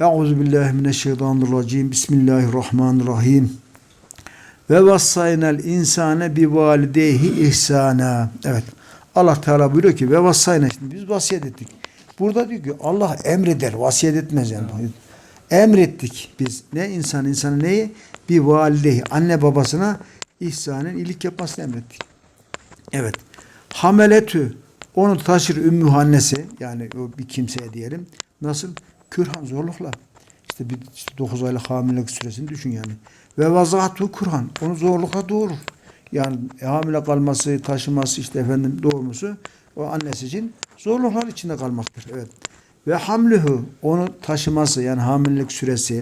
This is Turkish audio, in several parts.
Euzu billahi mineşşeytanirracim. Bismillahirrahmanirrahim. Ve vassaynel insane bi valideyhi ihsana. Evet. Allah Teala buyuruyor ki ve vassayna şimdi biz vasiyet ettik. Burada diyor ki Allah emreder, vasiyet etmez yani. Emrettik biz. Ne insan insanı neyi? Bir valideyi, anne babasına ihsanen iyilik yapmasını emrettik. Evet. Hameletü onu taşır ümmü annesi yani o bir kimseye diyelim. Nasıl? Kürhan zorlukla. İşte bir işte 9 aylık hamilelik süresini düşün yani. Ve vazatu kurhan. Onu zorlukla doğurur. Yani hamile kalması, taşıması işte efendim doğurması o annesi için zorluklar içinde kalmaktır. Evet. Ve hamluhu onu taşıması yani hamilelik süresi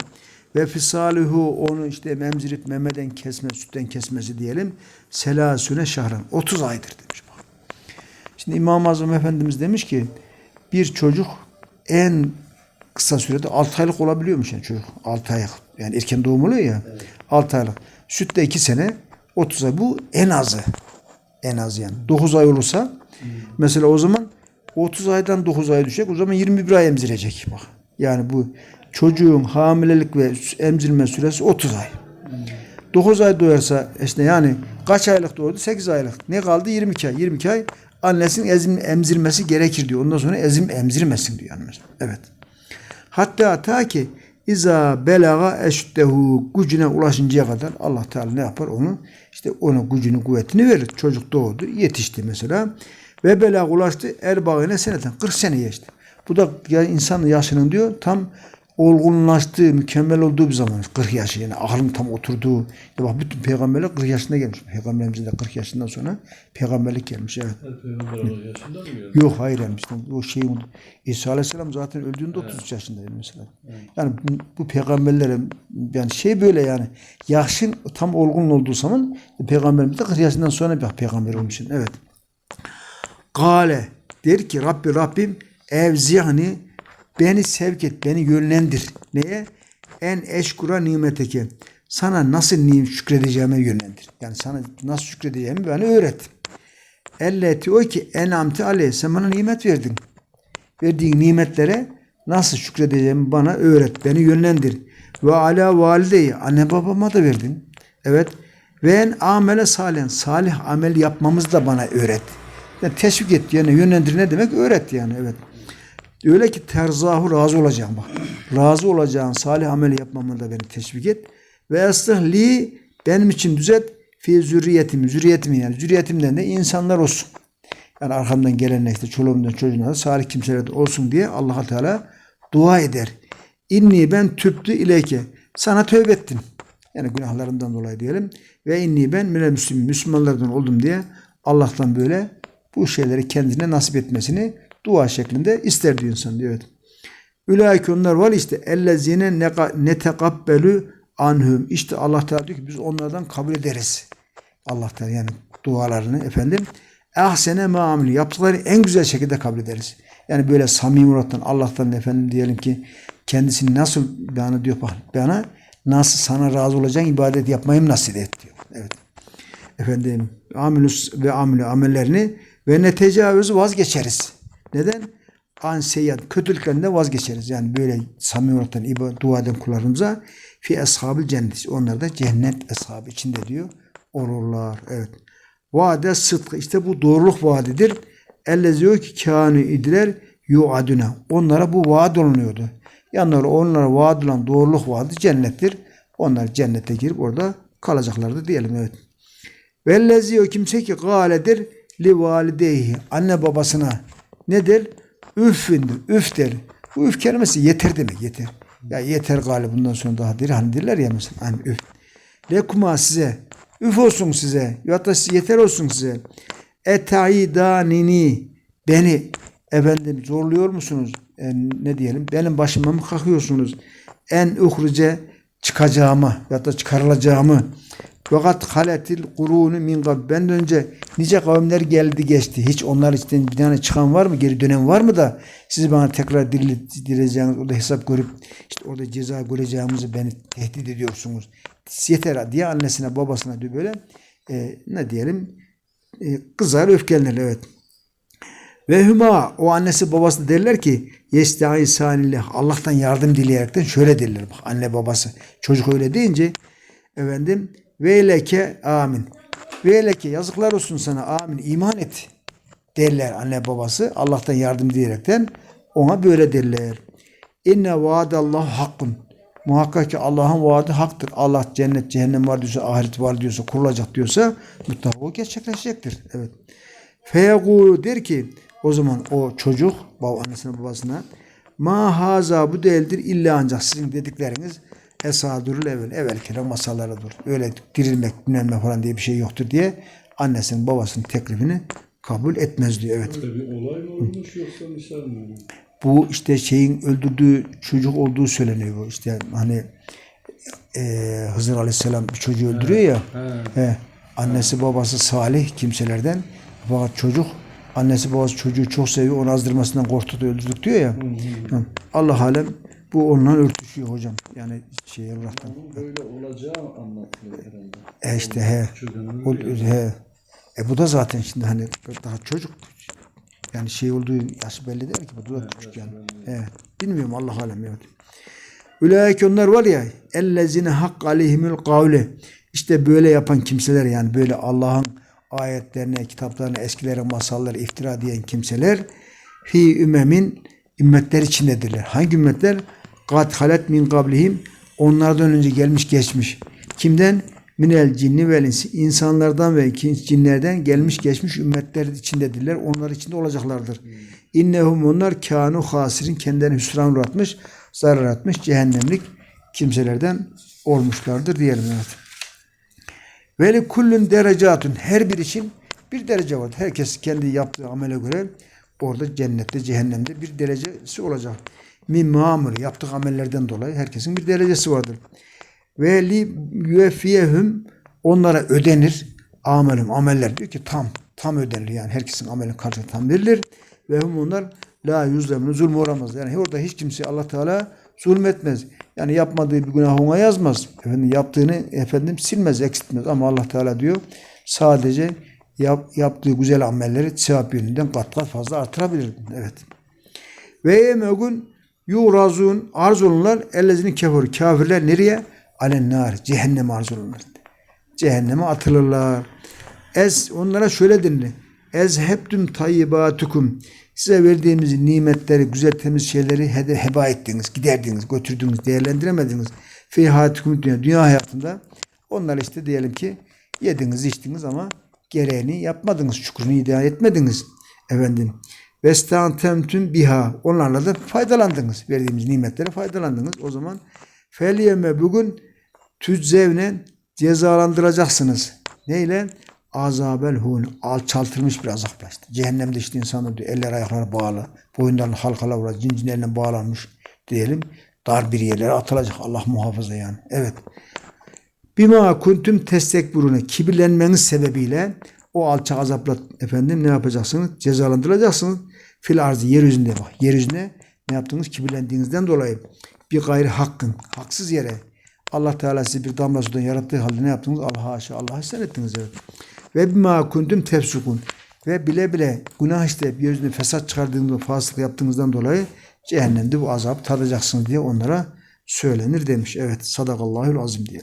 ve fisaluhu onu işte memzirip memeden kesme, sütten kesmesi diyelim. Selasüne şahran. 30 aydır demiş. Şimdi İmam-ı Azam Efendimiz demiş ki bir çocuk en kısa sürede 6 aylık olabiliyormuş yani çocuk. 6 aylık. Yani erken doğum oluyor ya. 6 aylık. Sütte 2 sene 30 ay. Bu en azı. En az yani. 9 ay olursa mesela o zaman 30 aydan 9 aya düşecek. O zaman 21 ay emzirecek. Bak. Yani bu çocuğun hamilelik ve emzirme süresi 30 ay. 9 ay doğarsa işte yani kaç aylık doğurdu? 8 aylık. Ne kaldı? 22 ay. 22 ay annesinin ezim, emzirmesi gerekir diyor. Ondan sonra ezim emzirmesin diyor. Yani. Evet. Hatta ta ki İza belaga eştehu gücüne ulaşıncaya kadar Allah Teala ne yapar onu? işte ona gücünü kuvvetini verir. Çocuk doğdu, yetişti mesela. Ve belag ulaştı erbağine seneten 40 sene geçti. Bu da ya insan yaşının diyor tam olgunlaştığı, mükemmel olduğu bir zaman. 40 yaşı yani aklın tam oturduğu. Ya bak bütün peygamberler 40 yaşında gelmiş. Peygamberimizin de 40 yaşından sonra peygamberlik gelmiş. Evet. Her peygamber yaşında mı? Yok hayır yani işte o şey İsa Aleyhisselam zaten öldüğünde 33 yaşındaydı mesela. Yani bu, bu yani şey böyle yani yaşın tam olgun olduğu zaman peygamberimiz de 40 yaşından sonra bir peygamber olmuş. Evet. Gale der ki Rabbi Rabbim evzihni beni sevk et, beni yönlendir. Neye? En eşkura nimeteke. Sana nasıl şükredeceğime yönlendir. Yani sana nasıl şükredeceğimi bana öğret. Elleti o ki enamti aleyh. Sen bana nimet verdin. Verdiğin nimetlere nasıl şükredeceğimi bana öğret. Beni yönlendir. Ve ala valideyi. Anne babama da verdin. Evet. Ve en amele salen. Salih amel yapmamızı da bana öğret. Yani teşvik et. Yani yönlendir ne demek? Öğret yani. Evet. Öyle ki terzahu razı olacağım bak. Razı olacağın salih amel yapmamı da beni teşvik et. Ve li benim için düzelt fi zürriyetim, zürriyetimi yani zürriyetimden de insanlar olsun. Yani arkamdan gelenler işte çoluğumdan çocuğumdan salih kimseler de olsun diye allah Teala dua eder. İnni ben tüptü ileyke. Sana tövbe ettim. Yani günahlarımdan dolayı diyelim. Ve inni ben mine müslüm, Müslümanlardan oldum diye Allah'tan böyle bu şeyleri kendine nasip etmesini dua şeklinde ister diyor insan diyor. Evet. Ülaike onlar var işte ellezine ne tekabbelü anhum. İşte Allah Teala diyor ki biz onlardan kabul ederiz. Allah Teala yani dualarını efendim ahsene maamili yaptıkları en güzel şekilde kabul ederiz. Yani böyle samimi murattan Allah'tan efendim diyelim ki kendisini nasıl bana diyor bak bana nasıl sana razı olacağın ibadet yapmayı nasip et diyor. Evet. Efendim amilus ve amilü amellerini ve ne tecavüzü vazgeçeriz. Neden? An seyyad kötülüklerinden vazgeçeriz. Yani böyle samimi olarak dua eden kullarımıza fi ashabil cennet. Onlar da cennet ashabı içinde diyor. Olurlar. Evet. Vaade sıdkı. işte bu doğruluk vaadidir. Ellezi diyor ki kânü idiler yuaduna. Onlara bu vaad olunuyordu. Yani onlara vaad olan doğruluk vaadi cennettir. Onlar cennete girip orada kalacaklardı diyelim. Evet. Vellezi o kimse ki galedir li valideyhi. Anne babasına nedir? Üffindir, üf der. Bu üf kelimesi yeter demek, yeter. Ya yeter galiba bundan sonra daha der. Hani derler ya mesela hani üf. Lekuma size, üf olsun size, ya da yeter olsun size. Etaidanini, beni efendim zorluyor musunuz? E, ne diyelim? Benim başıma mı kalkıyorsunuz? En uhrice çıkacağımı ya da çıkarılacağımı fakat haletil kurunu min Benden önce nice kavimler geldi geçti. Hiç onlar için bir tane çıkan var mı? Geri dönem var mı da sizi bana tekrar dirileceğiniz, orada hesap görüp işte orada ceza göreceğimizi beni tehdit ediyorsunuz. Yeter diye annesine babasına diyor böyle e, ne diyelim e, kızar öfkelenir evet. Ve huma o annesi babası derler ki yestaisanillah Allah'tan yardım dileyerekten şöyle derler bak anne babası. Çocuk öyle deyince efendim veyleke amin. Veyleke yazıklar olsun sana amin iman et derler anne babası Allah'tan yardım dileyerekten ona böyle derler. İnne vaadallahu hakkun. Muhakkak ki Allah'ın vaadi haktır. Allah cennet, cehennem var diyorsa, ahiret var diyorsa, kurulacak diyorsa mutlaka o gerçekleşecektir. Evet. Feyegulu der ki o zaman o çocuk baba babasına ma haza bu değildir illa ancak sizin dedikleriniz esadurul evvel evvelkere masallarıdır. Öyle dirilmek bilmem ne falan diye bir şey yoktur diye annesinin babasının teklifini kabul etmez diyor. Evet. Böyle bir olay mı olmuş yoksa misal mi? Bu işte şeyin öldürdüğü çocuk olduğu söyleniyor bu. İşte hani eee Hızır Aleyhisselam bir çocuğu öldürüyor ya. He. He, annesi babası salih kimselerden. Fakat çocuk annesi babası çocuğu çok seviyor. Onu azdırmasından korktu da öldürdük diyor ya. Hı. Allah alem bu onunla örtüşüyor hocam. Yani şey Allah'tan. Böyle olacağı anlatılıyor herhalde. E işte he. O, he. E bu da zaten şimdi hani daha çocuk yani şey olduğu yaşı belli değil ki bu da küçük yani. He. Bilmiyorum Allah alem evet. Ulaike onlar var ya ellezine hak aleyhimül kavle işte böyle yapan kimseler yani böyle Allah'ın ayetlerine, kitaplarına, eskilere masalları iftira diyen kimseler fi ümemin ümmetler içindedirler. Hangi ümmetler? Kat halet min kablihim onlardan önce gelmiş geçmiş. Kimden? Minel cinni vel insi. insanlardan ve cinlerden gelmiş geçmiş ümmetler içindedirler. Onlar içinde olacaklardır. İnnehum onlar kanu hasirin kendilerine hüsran uğratmış, zarar etmiş, cehennemlik kimselerden olmuşlardır diyelim evet. Ve kullun derecatun her bir için bir derece var. Herkes kendi yaptığı amele göre orada cennette, cehennemde bir derecesi olacak. Min mamur yaptığı amellerden dolayı herkesin bir derecesi vardır. Ve li yüfiyehum onlara ödenir. Amelum ameller diyor ki tam tam ödenir yani herkesin amelin karşılığı tam verilir. Ve hum onlar la yüzlemunu zulm uğramaz. Yani orada hiç kimse Allah Teala zulmetmez. Yani yapmadığı bir günah ona yazmaz. Efendim yaptığını efendim silmez, eksiltmez. Ama Allah Teala diyor sadece yap, yaptığı güzel amelleri sevap yönünden kat kat fazla artırabilir. Evet. Ve yemegün yurazun arz olunlar ellezini kefur. Kafirler nereye? Alen nar. Cehenneme arz olunlar. Cehenneme atılırlar. Ez onlara şöyle denilir. Ez heptüm tayyibatukum. Size verdiğimiz nimetleri, güzel temiz şeyleri hede, heba ettiniz, giderdiniz, götürdünüz, değerlendiremediniz. Fi hayatikum dünya, dünya hayatında. Onlar işte diyelim ki yediniz, içtiniz ama gereğini yapmadınız, şükrünü iddia etmediniz. Efendim. Vestantemtüm biha. Onlarla da faydalandınız. Verdiğimiz nimetlere faydalandınız. O zaman feliyeme bugün tüzzevne cezalandıracaksınız. Neyle? Azabel hun. Alçaltılmış bir azapla işte. Cehennemde işte insanlar diyor, eller ayakları bağlı. Boyundan halkalar var. Cincin eline bağlanmış diyelim. Dar bir yerlere atılacak. Allah muhafaza yani. Evet. Bima kuntum testekburune kibirlenmeniz sebebiyle o alçak azapla efendim ne yapacaksınız? Cezalandıracaksınız. Fil arzı yeryüzünde bak. Yeryüzüne ne yaptınız? Kibirlendiğinizden dolayı bir gayri hakkın, haksız yere Allah Teala sizi bir damla sudan yarattığı halde ne yaptınız? Allah haşa, Allah'a isyan ettiniz. Evet. Ve bima kuntum tefsukun. Ve bile bile günah işte yeryüzünde fesat çıkardığınızda, fasık yaptığınızdan dolayı cehennemde bu azabı tadacaksınız diye onlara söylenir demiş. Evet, sadakallahül azim diye.